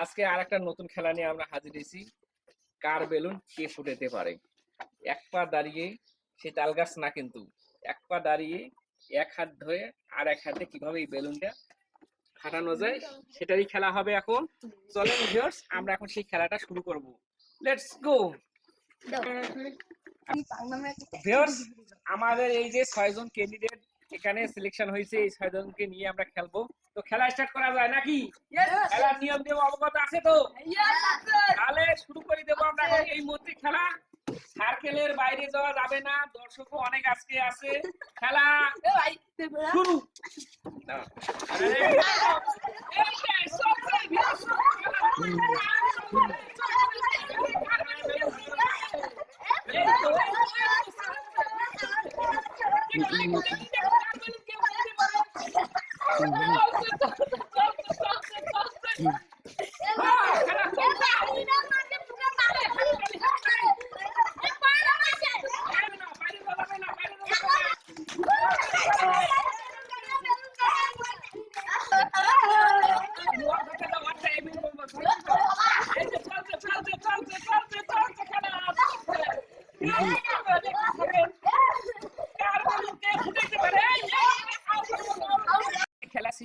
আজকে আর একটা নতুন খেলা নিয়ে আমরা হাজির হয়েছি। কার বেলুন কে ফুটাতে পারে? এক পা দাঁড়িয়ে সে তাল গাছ না কিন্তু। এক পা দাঁড়িয়ে এক হাত ধরে আর এক হাতে কীভাবে এই বেলুনটা ফাটানো যায়, সেটারই খেলা হবে এখন। চলেন ভিউয়ার্স আমরা এখন সেই খেলাটা শুরু করব। লেটস গো ভিউয়ার্স আমাদের এই যে ছয়জন ক্যান্ডিডেট এখানে সিলেকশন হয়েছে এই ছয়জনকে নিয়ে আমরা খেলব। তো খেলা স্টার্ট করা যায় নাকি? খেলার নিয়ম নিয়ম অবগত আছে তো? তাহলে শুরু করে দেবো আমরা এই মুহূর্তে খেলা। সার্কেলের বাইরে যাওয়া যাবে না দর্শকও অনেক আজকে আছে। খেলা শুরু। না। এই যে, চলছে, viewers, এই তো। হ্যাঁ, খেলা চলছে। বাইরে না, বাইরে যাওয়া যাবে না, বাইরে যাওয়া যাবে না। ওর থেকে দাও, আচ্ছা, এই বিল বলব। এই যে চলছে, চলছে, চলছে, চলছে, চলছে খেলা, চলছে। এই যে, দেখতে থাকেন। কার বলুন কে ফুটাইতে পারে? এই, এই, খেলা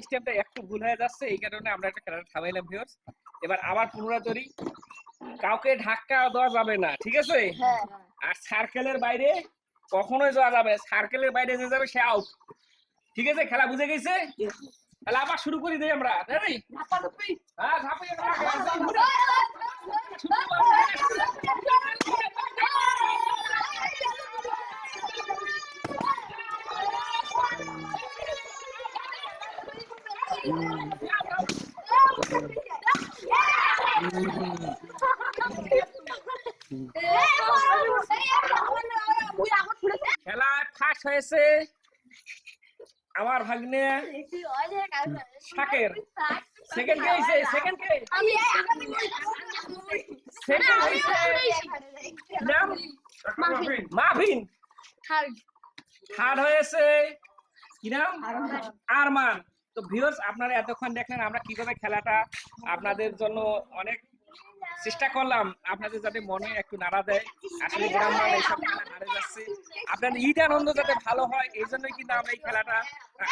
সিস্টেমটা একটু ভুল হয়ে যাচ্ছে এই কারণে আমরা একটা খেলাটা থামাইলাম ভিউয়ার্স এবার আবার পুনরায় ধরি। কাউকে ধাক্কা দেওয়া যাবে না ঠিক আছে? আর সার্কেলের বাইরে কখনোই যাওয়া যাবে সার্কেলের বাইরে যে যাবে সে আউট ঠিক আছে? খেলা বুঝে গেছে? তাহলে আবার শুরু করি দেই আমরা রেডি হ্যাঁ ঝাঁপিয়ে পড়া, শুরু খেলা ফার্স্ট হয়েছে। আমার ভাগ্নে শাকের। সেকেন্ড কে হয়েছে সেকেন্ড কে? সেকেন্ড হয়েছে। নাম? মাহবিন থার্ড। হয়েছে। কি নাম? আরমান। তো ভিউয়ার্স আপনারা এতক্ষণ দেখলেন আমরা কীভাবে খেলাটা আপনাদের জন্য অনেক চেষ্টা করলাম, আপনাদের যাতে মনে একটু নাড়া দেয়। আসলে গ্রামবাংলা এইসব খেলা হারে যাচ্ছে। আপনাদের ঈদ আনন্দ যাতে ভালো হয়, এই জন্যই কিন্তু আমরা এই খেলাটা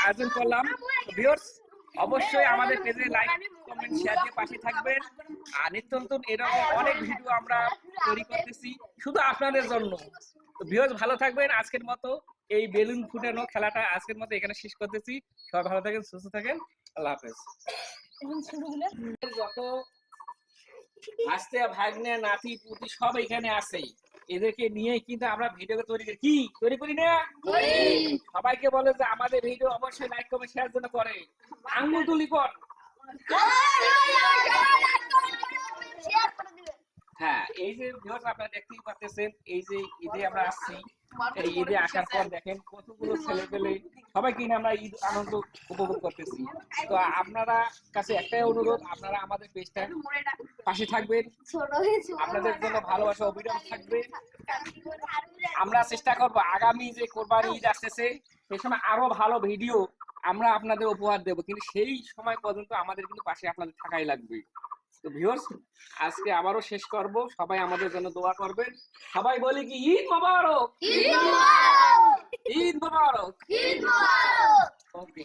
আয়োজন করলাম। ভিউয়ার্স অবশ্যই আমাদের পেজে লাইক কমেন্ট শেয়ার দিয়ে পাশে থাকবেন। আর নিত্য নতুন এরকম অনেক ভিডিও আমরা তৈরি করতেছি, শুধু আপনাদের জন্য। তো ভিউয়ার্স ভালো থাকবেন আজকের মতো এই বেলুন ফুটানো খেলাটা আজকের মতো এখানে শেষ করতেছি সবাই ভালো থাকেন সুস্থ থাকেন আল্লাহ হাফেজ যত ভাস্তে ভাগ্নে নাতি পুতি সব এখানে আছে এদেরকে নিয়ে কিন্তু আমরা ভিডিও তৈরি করি কি তৈরি করি না সবাইকে বলে যে আমাদের ভিডিও অবশ্যই লাইক কমেন্ট শেয়ার জন্য করে আঙ্গুল তুলি কর হ্যাঁ এই যে আপনারা দেখতেই পাচ্ছেন, এই যে ঈদে আমরা আসছি, এই ঈদে আসার পর দেখেন কতগুলো ছেলে পেলে সবাই কিনে আমরা ঈদ আনন্দ উপভোগ করতেছি। তো আপনারা কাছে একটাই অনুরোধ, আপনারা আমাদের পেজটা পাশে থাকবেন। আপনাদের জন্য ভালোবাসা থাকবে। আমরা চেষ্টা করব, আগামী যে কোরবানি ঈদ আসতেছে, সেই সময় আরও ভালো ভিডিও আমরা আপনাদের উপহার দেব। কিন্তু সেই সময় পর্যন্ত আমাদের কিন্তু পাশে আপনাদের থাকাই লাগবে। তো ভিউয়ার্স আজকে আবারও শেষ করব। সবাই আমাদের জন্য দোয়া করবেন। সবাই বলি কি ঈদ মোবারক! ঈদ মোবারক! ওকে